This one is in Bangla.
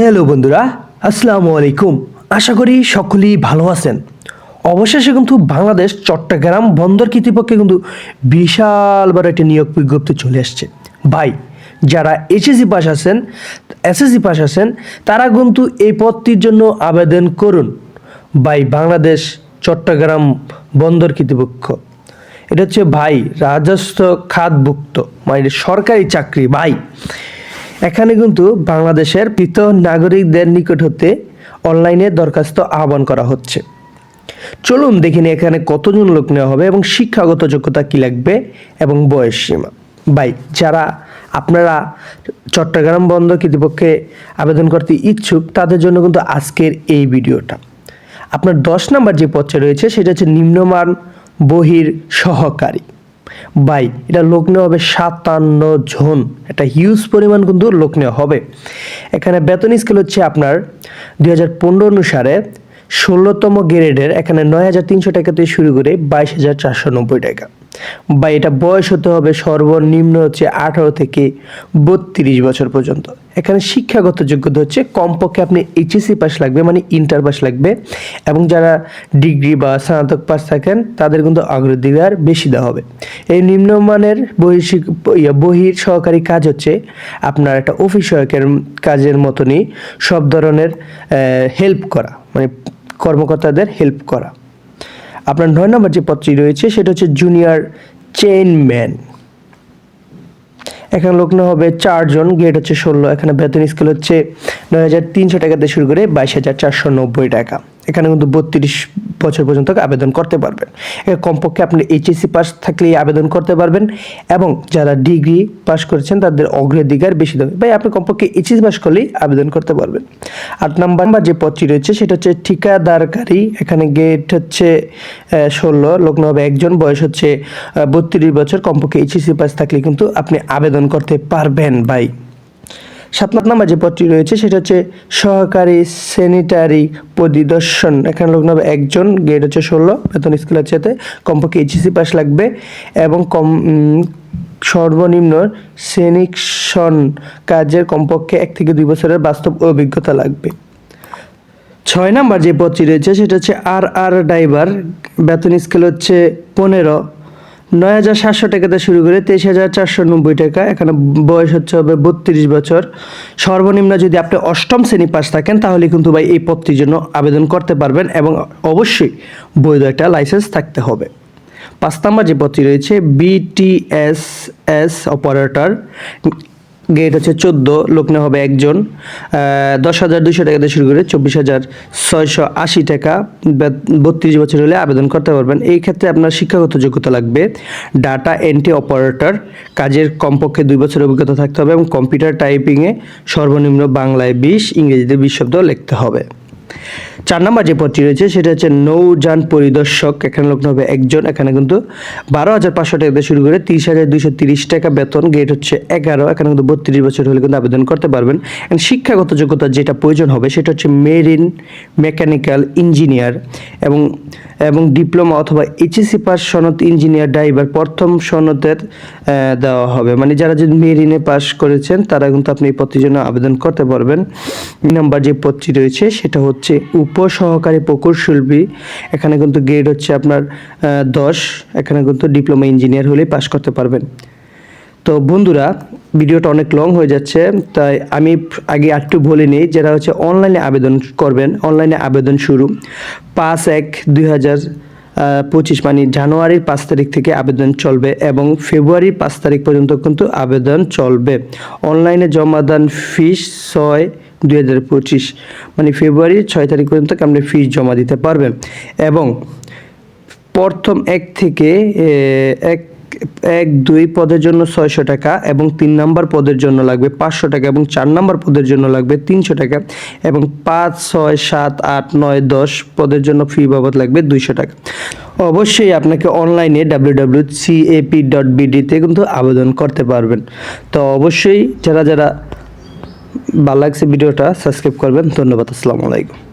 হ্যালো বন্ধুরা, আসসালামু আলাইকুম। আশা করি সকলেই ভালো আছেন। অবশেষে কিন্তু বাংলাদেশ, চট্টগ্রাম বন্দর কর্তৃপক্ষে কিন্তু বিশাল বড় একটি নিয়োগ বিজ্ঞপ্তি চলে আসছে ভাই, যারা এইচএসসি পাস আছেন এসএসসি পাস আছেন, তারা কিন্তু এই পদটির জন্য আবেদন করুন। ভাই, বাংলাদেশ, চট্টগ্রাম বন্দর কর্তৃপক্ষ। এটা হচ্ছে ভাই, রাজস্ব খাতভুক্ত মানে সরকারি চাকরি। ভাই এখানে কিন্তু বাংলাদেশের কৃত নাগরিকদের নিকট হতে অনলাইনে দরখাস্ত আহ্বান করা হচ্ছে। চলুন দেখিনি এখানে কতজন লোক নেওয়া হবে এবং শিক্ষাগত যোগ্যতা কী লাগবে এবং বয়স সীমা। ভাই, যারা আপনারা চট্টগ্রাম বন্দর কর্তৃপক্ষে আবেদন করতে ইচ্ছুক, তাদের জন্য কিন্তু আজকের এই ভিডিওটা। আপনার দশ নাম্বার যে পদটা রয়েছে, সেটা হচ্ছে নিম্নমান বহির সহকারী। বাই, এটা লোক নেওয়া হবে সাতান্ন জন। এটা হিউজ পরিমাণ কিন্তু লোক নেওয়া হবে। এখানে বেতন স্কেল হচ্ছে আপনার দুই হাজার পনেরো অনুসারে ষোলোতম গ্রেডের এখানে নয় হাজার তিনশো টাকা থেকে শুরু করে বাইশ হাজার চারশো নব্বই টাকা। বা এটা বয়স হতে হবে সর্বনিম্ন হচ্ছে আঠারো থেকে বত্রিশ বছর পর্যন্ত। এখানে শিক্ষাগত যোগ্যতা হচ্ছে কমপক্ষে আপনি এইচএসসি পাস লাগবে মানে ইন্টার পাস লাগবে এবং যারা ডিগ্রি বা স্নাতক পাস থাকেন, তাদের কিন্তু অগ্রাধিকার বেশি দেওয়া হবে। এই নিম্নমানের বহির বহির সহকারী কাজ হচ্ছে আপনার একটা অফিস সহায়কের কাজের মতনই সব ধরনের হেল্প করা মানে কর্মকর্তাদের হেল্প করা। আপনার নয় নম্বর যে পদটি রয়েছে, সেটা হচ্ছে জুনিয়র চেইনম্যান এখানে লগ্ন হবে চারজন গেট হচ্ছে ষোলো, এখানে বেতন স্কেল হচ্ছে নয় হাজার তিনশো টাকা দিয়ে শুরু করে বাইশ হাজার চারশো নব্বই টাকা। এখানে কিন্তু বত্রিশ বছর পর্যন্ত আবেদন করতে পারবেন। কমপক্ষে আপনি এইচএসসি পাস থাকলেই আবেদন করতে পারবেন এবং যারা ডিগ্রি পাস করেছেন তাদের অগ্রাধিকার বেশি দেবে। ভাই, আপনি কমপক্ষে এইচএসসি পাস করলেই আবেদন করতে পারবেন। আট নাম্বার বা যে পদটি রয়েছে সেটা হচ্ছে ঠিকাদারকারী। এখানে গেট হচ্ছে ষোলো লোক হবে একজন, বয়স হচ্ছে বত্রিশ বছর। কমপক্ষে এইচএসসি পাস থাকলে কিন্তু আপনি আবেদন করতে পারবেন, ভাই। সাত নাম্বার যে পদটি রয়েছে, সেটা হচ্ছে সহকারী স্যানিটারি পরিদর্শন। এখানে লোক নেবে একজন গেট হচ্ছে ষোলো, বেতন স্কুল আছে এতে, কমপক্ষে এইচএসি পাস লাগবে এবং কম সর্বনিম্ন সেনিকশন কাজের কমপক্ষে এক থেকে দুই বছরের বাস্তব অভিজ্ঞতা লাগবে। ছয় নাম্বার যে পদটি রয়েছে, সেটা হচ্ছে আর আর ড্রাইভার বেতন স্কেল হচ্ছে পনেরো নয় হাজার সাতশো টাকাতে শুরু করে তেইশ হাজার চারশো নব্বই টাকা। এখানে বয়স হচ্ছে হবে বত্রিশ বছর। সর্বনিম্ন যদি আপনি অষ্টম শ্রেণি পাস থাকেন, তাহলে কিন্তু ভাই এই পদটির জন্য আবেদন করতে পারবেন এবং অবশ্যই বৈধ একটা লাইসেন্স থাকতে হবে। পাঁচ নম্বর যে পদটি রয়েছে বিটিএস এস অপারেটর গেট হচ্ছে চোদ্দ নেওয়া হবে একজন। দশ হাজার দুইশো টাকা দিয়ে শুরু করে চব্বিশ হাজার ছয়শো আশি টাকা বত্রিশ বছর হলে আবেদন করতে পারবেন। এই ক্ষেত্রে আপনার শিক্ষাগত যোগ্যতা লাগবে। ডাটা এন্ট্রি অপারেটর, কাজের কমপক্ষে দুই বছর অভিজ্ঞতা থাকতে হবে এবং কম্পিউটার টাইপিংয়ে সর্বনিম্ন বাংলায় বিশ, ইংরেজিতে বিশ শব্দ লিখতে হবে। চার নম্বর যে পদটি রয়েছে, সেটা হচ্ছে নৌযান পরিদর্শক। এখানে লোক হবে একজন। এখানে কিন্তু বারো হাজার পাঁচশো টাকা শুরু করে তিরিশ হাজার দুইশো তিরিশ টাকা বেতন, গেট হচ্ছে এগারো। এখানে কিন্তু বত্রিশ বছর হলে কিন্তু আবেদন করতে পারবেন। And শিক্ষাগত যোগ্যতা যেটা প্রয়োজন হবে, সেটা হচ্ছে মেরিন মেকানিক্যাল ইঞ্জিনিয়ার এবং এবং ডিপ্লোমা অথবা এইচএসসি পাস সনদ ইঞ্জিনিয়ার ড্রাইভার প্রথম সনদের দেওয়া হবে। মানে যারা যদি মেরিনে পাস করেছেন, তারা কিন্তু আপনি এই পদটির জন্য আবেদন করতে পারবেন। নাম্বার যে পদটি রয়েছে, সেটা হচ্ছে উপসহকারী প্রকৌশলী এখানে কিন্তু গ্রেড হচ্ছে আপনার দশ, এখানে কিন্তু ডিপ্লোমা ইঞ্জিনিয়ার হলেই পাস করতে পারবেন। তো বন্ধুরা, ভিডিওটা অনেক লং হয়ে যাচ্ছে, তাই আমি আগে একটু বলে নিই, যারা হচ্ছে অনলাইনে আবেদন করবেন অনলাইনে আবেদন শুরু পাঁচ এক দুই হাজার পঁচিশ মানে জানুয়ারির পাঁচ তারিখ থেকে আবেদন চলবে এবং ফেব্রুয়ারির পাঁচ তারিখ পর্যন্ত কিন্তু আবেদন চলবে। অনলাইনে জমাদান ফিস ছয় দুই হাজার পঁচিশ মানে ফেব্রুয়ারির ছয় তারিখ পর্যন্ত আপনি ফিস জমা দিতে পারবেন এবং প্রথম এক থেকে এক এক, দুই পদের জন্য ছয়শো টাকা এবং তিন নাম্বার পদের জন্য লাগবে পাঁচশো টাকা এবং চার নাম্বার পদের জন্য লাগবে তিনশো টাকা এবং পাঁচ, ছয়, সাত, আট, নয়, দশ পদের জন্য ফি বাবদ লাগবে দুইশো টাকা। অবশ্যই আপনাকে অনলাইনে ডাব্লিউ ডাব্লিউ সিএপি ডট বিডিতে কিন্তু আবেদন করতে পারবেন। তো অবশ্যই যারা যারা ভালো লাগছে ভিডিওটা সাবস্ক্রাইব করবেন। ধন্যবাদ আসসালামু আলাইকুম।